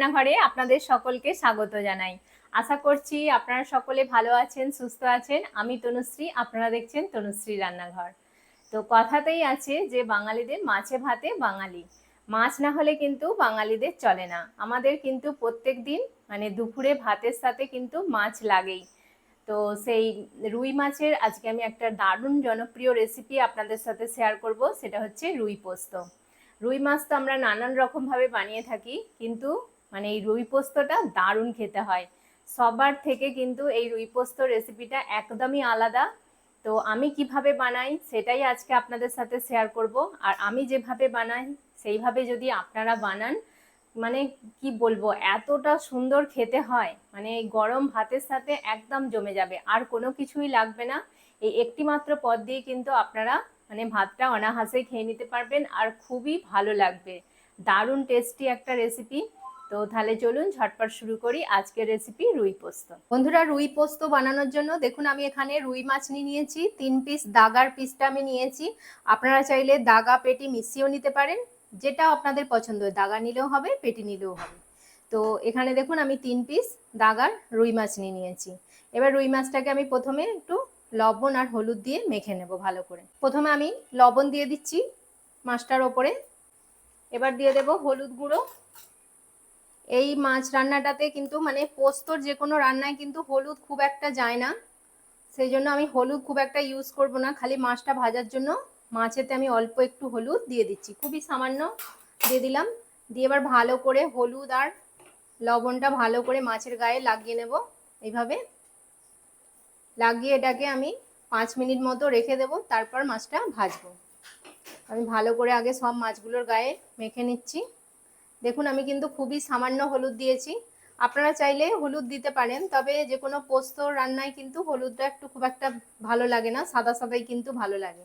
রান্নাঘরে আপনাদের সকলকে স্বাগত জানাই। আশা করছি আপনারা সকলে ভালো আছেন, সুস্থ আছেন। আমি তনুশ্রী, আপনারা দেখছেন তনুশ্রী রান্নাঘর। তো কথাতেই আছে যে বাঙালিদের মাছে ভাতে বাঙালি। মাছ না হলে কিন্তু বাঙালিদের চলে না। আমাদের কিন্তু প্রত্যেক দিন মানে দুপুরে ভাতের সাথে কিন্তু মাছ লাগেই। তো সেই রুই মাছের আজকে আমি একটা দারুণ জনপ্রিয় রেসিপি আপনাদের সাথে শেয়ার করব, সেটা হচ্ছে রুই পোস্ত। রুই মাছ তো আমরা নানান রকমভাবে বানিয়ে থাকি, কিন্তু মানে এই রুই পোস্তটা দারুণ খেতে হয়। সবার থেকে কিন্তু এই রুই পোস্ত রেসিপিটা একদমই আলাদা। তো আমি কীভাবে বানাই সেটাই আজকে আপনাদের সাথে শেয়ার করব। আর আমি যেভাবে বানাই সেইভাবে যদি আপনারা বানান মানে কি বলব, এতটা সুন্দর খেতে হয়। মানে গরম ভাতের সাথে একদম জমে যাবে, আর কোনো কিছুই লাগবে না। এই একটি মাত্র পদ দিয়ে কিন্তু আপনারা মানে ভাতটা অনাহাসে খেয়ে নিতে পারবেন, আর খুবই ভালো লাগবে। দারুণ টেস্টি একটা রেসিপি তো তাহলে চলুন ঝটপট শুরু করি আজকের রেসিপি রুই পোস্ত। বন্ধুরা, রুই পোস্ত বানানোর জন্য দেখুন আমি এখানে রুই মাছ নিয়ে নিয়েছি, তিন পিস দাগার পিসটা আমি নিয়েছি। আপনারা চাইলে দাগা পেটি মিশিয়েও নিতে পারেন, যেটা আপনাদের পছন্দ হয়। দাগা নিলেও হবে, পেটি নিলেও হবে। তো এখানে দেখুন আমি তিন পিস দাগার রুই মাছ নিয়ে নিয়েছি। এবার রুই মাছটাকে আমি প্রথমে একটু লবণ আর হলুদ দিয়ে মেখে নেব ভালো করে। প্রথমে আমি লবণ দিয়ে দিচ্ছি মাছটার ওপরে। এবার দিয়ে দেব হলুদ গুঁড়ো। এই মাছ রান্নাটাতে কিন্তু মানে পোস্তর যে কোনো রান্নায় কিন্তু হলুদ খুব একটা যায় না। সেই জন্য আমি হলুদ খুব একটা ইউজ করব না, খালি মাছটা ভাজার জন্য মাছেতে আমি অল্প একটু হলুদ দিয়ে দিচ্ছি। খুবই সামান্য দিয়ে দিলাম। দিয়ে এবার ভালো করে হলুদ আর লবণটা ভালো করে মাছের গায়ে লাগিয়ে নেব। এইভাবে লাগিয়ে এটাকে আমি পাঁচ মিনিট মতো রেখে দেব, তারপর মাছটা ভাজবো। আমি ভালো করে আগে সব মাছগুলোর গায়ে মেখে নিচ্ছি। দেখুন, আমি কিন্তু খুবই সামান্য হলুদ দিয়েছি। আপনারা চাইলে হলুদ দিতে পারেন, তবে যে কোনো পোস্ত রান্নায় কিন্তু হলুদটা একটু খুব একটা ভালো লাগে না, সাদা সাদাই কিন্তু ভালো লাগে।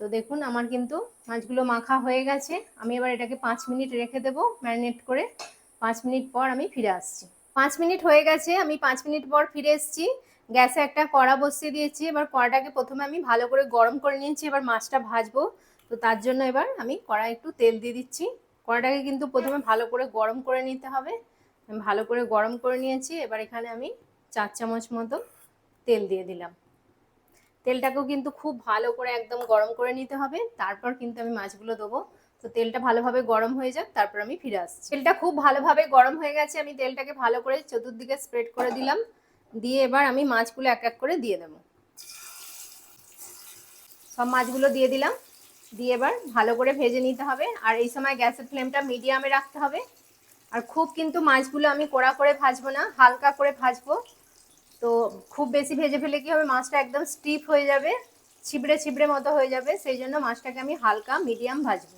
তো দেখুন, আমার কিন্তু মাছগুলো মাখা হয়ে গেছে। আমি এবার এটাকে পাঁচ মিনিট রেখে দেবো ম্যারিনেট করে। পাঁচ মিনিট পর আমি ফিরে আসছি। পাঁচ মিনিট হয়ে গেছে, আমি পাঁচ মিনিট পর ফিরে এসেছি। গ্যাসে একটা কড়া বসিয়ে দিয়েছি। এবার কড়াটাকে প্রথমে আমি ভালো করে গরম করে নিয়েছি। এবার মাছটা ভাজবো। তো তার জন্য এবার আমি কড়াই একটু তেল দিয়ে দিচ্ছি। কড়াটাকে কিন্তু প্রথমে ভালো করে গরম করে নিতে হবে। ভালো করে গরম করে নিয়েছি, এবার এখানে আমি চার চামচ মতো তেল দিয়ে দিলাম। তেলটাকেও কিন্তু খুব ভালো করে একদম গরম করে নিতে হবে, তারপর কিন্তু আমি মাছগুলো দেবো। তো তেলটা ভালোভাবে গরম হয়ে যাক, তারপর আমি ফিরে আসছি। তেলটা খুব ভালোভাবে গরম হয়ে গেছে, আমি তেলটাকে ভালো করে চতুর্দিকে স্প্রেড করে দিলাম। দিয়ে এবার আমি মাছগুলো এক এক করে দিয়ে দেবো। সব মাছগুলো দিয়ে দিলাম। দিয়ে এবার ভালো করে ভেজে নিতে হবে। আর এই সময় গ্যাসের ফ্লেমটা মিডিয়ামে রাখতে হবে। আর খুব কিন্তু মাছগুলো আমি কড়া করে ভাজবো না, হালকা করে ভাজবো। তো খুব বেশি ভেজে ফেলে কি হবে? মাছটা একদম স্টিপ হয়ে যাবে, ছিবড়ে ছিবড়ে মতো হয়ে যাবে। সেই জন্য মাছটাকে আমি হালকা মিডিয়াম ভাজবো।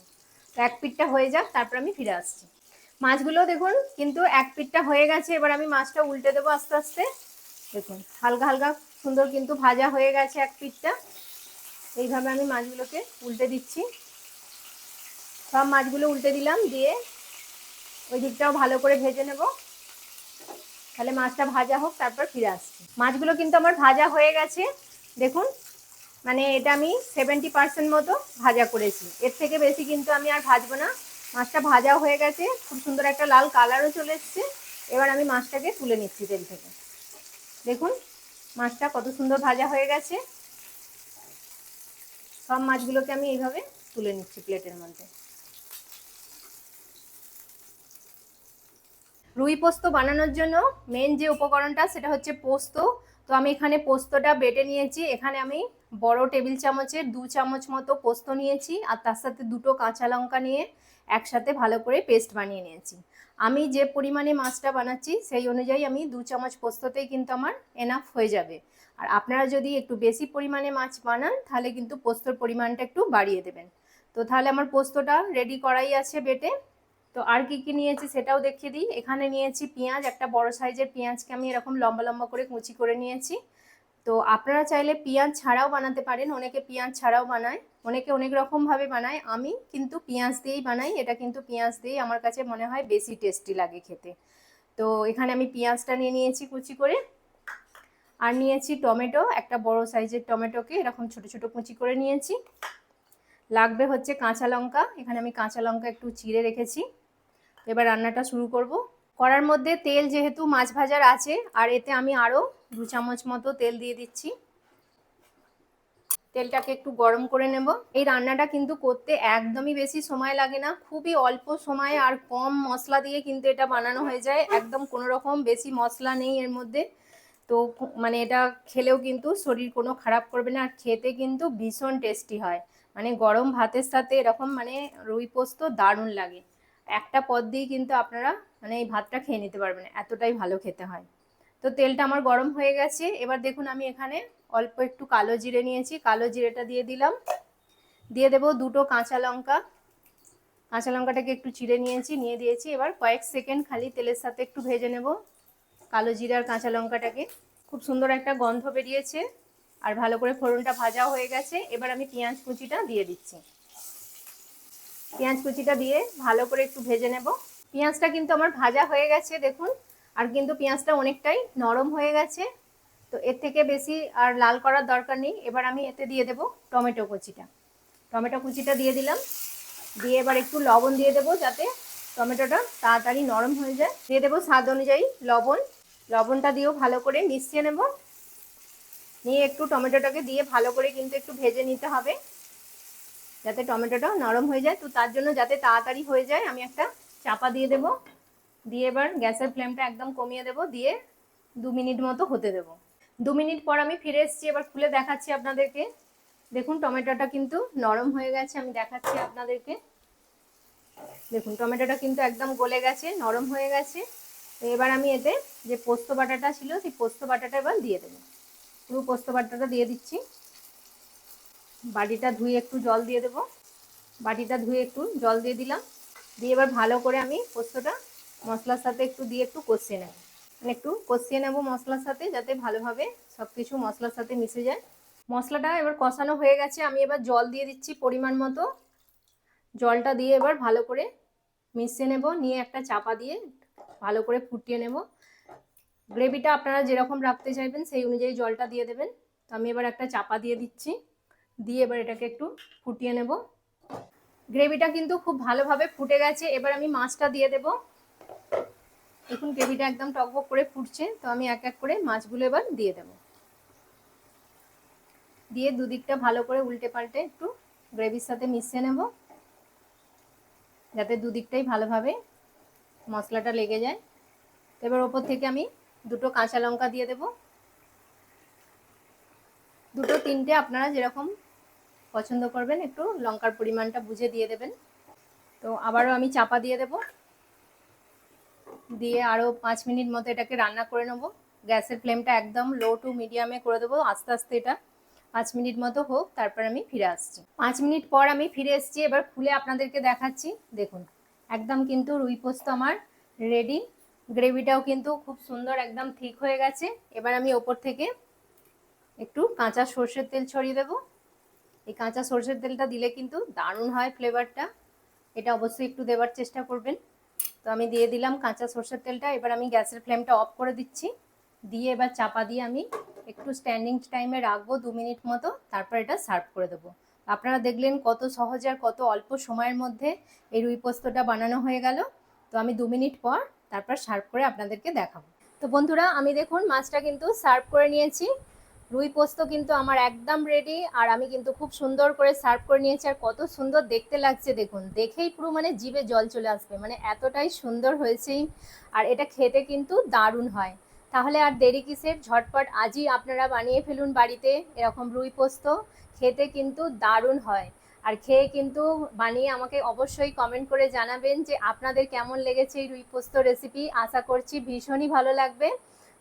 তো এক পিঠটা হয়ে যাক, তারপর আমি ফিরে আসছি। মাছগুলো দেখুন, কিন্তু এক পিঠটা হয়ে গেছে। এবার আমি মাছটা উল্টে দেবো আস্তে আস্তে। দেখুন, হালকা হালকা সুন্দর কিন্তু ভাজা হয়ে গেছে এক পিঠটা। এইভাবে আমি মাছগুলোকে উল্টে দিচ্ছি। সব মাছগুলো উল্টে দিলাম, দিয়ে ওই দিকটাও ভালো করে ভেজে নেব। তাহলে মাছটা ভাজা হোক, তারপর ফিরে আসছি। মাছগুলো কিন্তু আমার ভাজা হয়ে গেছে। দেখুন মানে এটা আমি সেভেন্টি পার্সেন্ট মতো ভাজা করেছি। এর থেকে বেশি কিন্তু আমি আর ভাজবো না। মাছটা ভাজা হয়ে গেছে, খুব সুন্দর একটা লাল কালারও চলে এসছে। এবার আমি মাছটাকে তুলে নিচ্ছি তেল থেকে। দেখুন, মাছটা কত সুন্দর ভাজা হয়ে গেছে। সব মাছগুলোকে আমি এইভাবে তুলে নিচ্ছি প্লেটের মধ্যে। রুই পোস্ত বানানোর জন্য মেন যে উপকরণটা সেটা হচ্ছে পোস্ত। তো আমি এখানে পোস্তটা বেটে নিয়েছি। এখানে আমি বড় টেবিল চামচের দু চামচ মতো পোস্ত নিয়েছি আর তার সাথে দুটো কাঁচা লঙ্কা নিয়ে একসাথে ভালো করে পেস্ট বানিয়ে নিয়েছি। আমি যে পরিমাণে মাছটা বানাচ্ছি সেই অনুযায়ী আমি দু চামচ পোস্ততেই কিন্তু আমার এনাফ হয়ে যাবে। আর আপনারা যদি একটু বেশি পরিমাণে মাছ বানান, তাহলে কিন্তু পোস্তর পরিমাণটা একটু বাড়িয়ে দেবেন। তো তাহলে আমার পোস্তটা রেডি করাই আছে বেটে। তো আর কি কি নিয়েছি সেটাও দেখিয়ে দিই। এখানে নিয়েছি পেঁয়াজ, একটা বড় সাইজের পেঁয়াজকে আমি এরকম লম্বা লম্বা করে কুচি করে নিয়েছি। তো আপনারা চাইলে পেঁয়াজ ছাড়াও বানাতে পারেন, অনেকে পেঁয়াজ ছাড়াও বানায়, অনেকে অনেক রকমভাবে বানায়। আমি কিন্তু পেঁয়াজ দিয়েই বানাই, এটা কিন্তু পেঁয়াজ দিয়েই আমার কাছে মনে হয় বেশি টেস্টি লাগে খেতে। তো এখানে আমি পেঁয়াজটা নিয়ে নিয়েছি কুচি করে। আর নিয়েছি টমেটো, একটা বড় সাইজের টমেটোকে এরকম ছোট ছোট কুচি করে নিয়েছি। লাগবে হচ্ছে কাঁচা লঙ্কা, এখানে আমি কাঁচা লঙ্কা একটু চিড়ে রেখেছি। এবার রান্নাটা শুরু করব। কড়ার মধ্যে তেল যেহেতু মাছ ভাজার আছে, আর এতে আমি আরও দু চামচ মতো তেল দিয়ে দিচ্ছি। তেলটাকে একটু গরম করে নেব। এই রান্নাটা কিন্তু করতে একদমই বেশি সময় লাগে না। খুবই অল্প সময় আর কম মশলা দিয়ে কিন্তু এটা বানানো হয়ে যায়। একদম কোনো রকম বেশি মশলা নেই এর মধ্যে। তো মানে এটা খেলেও কিন্তু শরীর কোনো খারাপ করবে না, আর খেতে কিন্তু ভীষণ টেস্টি হয়। মানে গরম ভাতের সাথে এরকম মানে রুই পোস্ত দারুণ লাগে। একটা পদ দিয়েই কিন্তু আপনারা মানে এই ভাতটা খেয়ে নিতে পারবেন, এতটাই ভালো খেতে হয়। তো তেলটা আমার গরম হয়ে গেছে, এবার দেখুন আমি এখানে অল্প একটু কালো জিরে নিয়েছি, কালো জিরেটা দিয়ে দিলাম। দিয়ে দেব দুটো কাঁচা লঙ্কা। কাঁচা লঙ্কাটাকে একটু চিড়ে নিয়েছি, নিয়ে দিয়েছি, এবার কয়েক সেকেন্ড খালি তেলের সাথে একটু ভেজে নেব। কালো জিরার কাঁচা লঙ্কাটাকে। খুব সুন্দর একটা গন্ধ বেরিয়েছে। আর ভালো করে ফোড়নটা ভাজা হয়ে গেছে। এবার আমি পেঁয়াজ কুচিটা দিয়ে দিচ্ছি। পেঁয়াজ কুচিটা দিয়ে ভালো করে একটু ভেজে নেব। পেঁয়াজটা কিন্তু আমার ভাজা হয়ে গেছে, দেখুন। আর কিন্তু পেঁয়াজটা অনেকটাই নরম হয়ে গেছে। তো এর থেকে বেশি আর লাল করার দরকার নেই। এবার আমি এতে দিয়ে দেব টমেটো কুচিটা। টমেটো কুচিটা দিয়ে দিলাম। দিয়ে এবার একটু লবণ দিয়ে দেবো যাতে টমেটোটা তাড়াতাড়ি নরম হয়ে যায়। দিয়ে দেবো স্বাদ অনুযায়ী লবণ। লবণটা দিয়েও ভালো করে মিশিয়ে নেব। নিয়ে একটু টমেটোটাকে দিয়ে ভালো করে কিন্তু একটু ভেজে নিতে হবে। যাতে টমেটোটা নরম হয়ে যায়। তো তার জন্য যাতে তাড়াতাড়ি হয়ে যায়, আমি একটা চাপা দিয়ে দেব। দিয়ে এবার গ্যাসের ফ্লেমটা একদম কমিয়ে দেব। দিয়ে দু মিনিট মতো হতে দেব। দু মিনিট পর আমি ফিরে এসেছি। এবার খুলে দেখাচ্ছি আপনাদেরকে। দেখুন, টমেটোটা কিন্তু নরম হয়ে গেছে। আমি দেখাচ্ছি আপনাদেরকে। দেখুন, টমেটোটা কিন্তু একদম গলে গেছে, নরম হয়ে গেছে। তো এবার আমি এতে যে পোস্ত বাটাটা ছিল, সেই পোস্ত বাটাটা এবার দিয়ে দেবো। পুরো পোস্ত বাটাটা দিয়ে দিচ্ছি। বাটিটা ধুয়ে একটু জল দিয়ে দেবো। বাটিটা ধুয়ে একটু জল দিয়ে দিলাম। দিয়ে এবার ভালো করে আমি পোস্তটা মশলার সাথে একটু দিয়ে একটু কষিয়ে নেব। মানে একটু কষিয়ে নেব মশলার সাথে, যাতে ভালোভাবে সব কিছু মশলার সাথে মিশে যায়। মশলাটা এবার কষানো হয়ে গেছে। আমি এবার জল দিয়ে দিচ্ছি পরিমাণ মতো। জলটা দিয়ে এবার ভালো করে মিশিয়ে নেব। নিয়ে একটা চাপা দিয়ে ভালো করে ফুটিয়ে নেব। গ্রেভিটা আপনারা যেরকম রাখতে চাইবেন সেই অনুযায়ী জলটা দিয়ে দেবেন। তো আমি এবার একটা চাপা দিয়ে দিচ্ছি। দিয়ে এবার এটাকে একটু ফুটিয়ে নেব। গ্রেভিটা কিন্তু খুব ভালোভাবে ফুটে গেছে। এবার আমি মাছটা দিয়ে দেব। দেখুন গ্রেভিটা একদম টকবক করে ফুটছে। তো আমি এক এক করে মাছগুলো এবার দিয়ে দেব। দিয়ে দুদিকটা ভালো করে উল্টে পাল্টে একটু গ্রেভির সাথে মিশিয়ে নেব। যাতে দুদিকটাই ভালোভাবে মশলাটা লেগে যায়। এবার ওপর থেকে আমি দুটো কাঁচা লঙ্কা দিয়ে দেব। দুটো তিনটে আপনারা যেরকম পছন্দ করবেন, একটু লঙ্কার পরিমাণটা বুঝে দিয়ে দেবেন। তো আবারও আমি চাপা দিয়ে দেব। দিয়ে আরও পাঁচ মিনিট মতো এটাকে রান্না করে নেব। গ্যাসের ফ্লেমটা একদম লো টু মিডিয়ামে করে দেবো, আস্তে আস্তে এটা পাঁচ মিনিট মতো হোক, তারপর আমি ফিরে আসছি। পাঁচ মিনিট পর আমি ফিরে এসেছি, এবার খুলে আপনাদেরকে দেখাচ্ছি। দেখুন। একদম কিন্তু রুই পোস্ত আমার রেডি গ্রেভিটাও কিন্তু খুব সুন্দর, একদম ঠিক হয়ে গেছে। এবার আমি ওপর থেকে একটু কাঁচা সর্ষের তেল ছড়িয়ে দেবো। এই কাঁচা সর্ষের তেলটা দিলে কিন্তু দারুণ হয় ফ্লেভারটা এটা অবশ্যই একটু দেওয়ার চেষ্টা করবেন। তো আমি দিয়ে দিলাম কাঁচা সর্ষের তেলটা। এবার আমি গ্যাসের ফ্লেমটা অফ করে দিচ্ছি। দিয়ে এবার চাপা দিয়ে আমি একটু স্ট্যান্ডিং টাইমে রাখব দু মিনিট মতো। তারপর এটা সার্ভ করে দেবো। আপনারা দেখলেন কত সহজ আর কত অল্প সময়ের মধ্যে এই রুই পোস্তটা বানানো হয়ে গেল। তো আমি দু মিনিট পর তারপর সার্ভ করে আপনাদেরকে দেখাবো। তো বন্ধুরা, আমি দেখুন মাছটা কিন্তু সার্ভ করে নিয়েছি। রুই পোস্ত কিন্তু আমার একদম রেডি আর আমি কিন্তু খুব সুন্দর করে সার্ভ করে নিয়েছি আর কত সুন্দর দেখতে লাগছে দেখুন। দেখেই পুরো মানে জিভে জল চলে আসবে মানে এতটাই সুন্দর হয়েছে। আর এটা খেতে কিন্তু দারুণ হয়। তাহলে আর দেরি কিসের? ঝটপট আজই আপনারা বানিয়ে ফেলুন বাড়িতে এরকম রুই পোস্ত। খেতে কিন্তু দারুণ হয়। আর খেয়ে কিন্তু বানিয়ে আমাকে অবশ্যই কমেন্ট করে জানাবেন যে আপনাদের কেমন লেগেছে এই রুই পোস্ত রেসিপি আশা করছি ভীষণই ভালো লাগবে।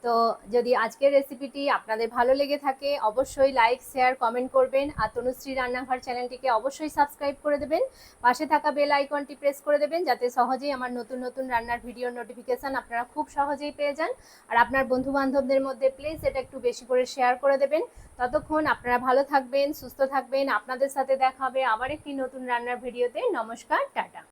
তো যদি আজকের রেসিপিটি আপনাদের ভালো লেগে থাকে, অবশ্যই লাইক শেয়ার কমেন্ট করবেন আর তনুশ্রী রান্নাঘর চ্যানেলটিকে অবশ্যই সাবস্ক্রাইব করে দেবেন। পাশে থাকা বেল আইকনটি প্রেস করে দেবেন যাতে সহজেই আমার নতুন নতুন রান্নার ভিডিও নোটিফিকেশান আপনারা খুব সহজেই পেয়ে যান। আর আপনার বন্ধু বান্ধবদের মধ্যে প্লিজ এটা একটু বেশি করে শেয়ার করে দেবেন। ততক্ষণ আপনারা ভালো থাকবেন, সুস্থ থাকবেন। আপনাদের সাথে দেখা হবে আবার একটি নতুন রান্নার ভিডিওতে নমস্কার, টাটা।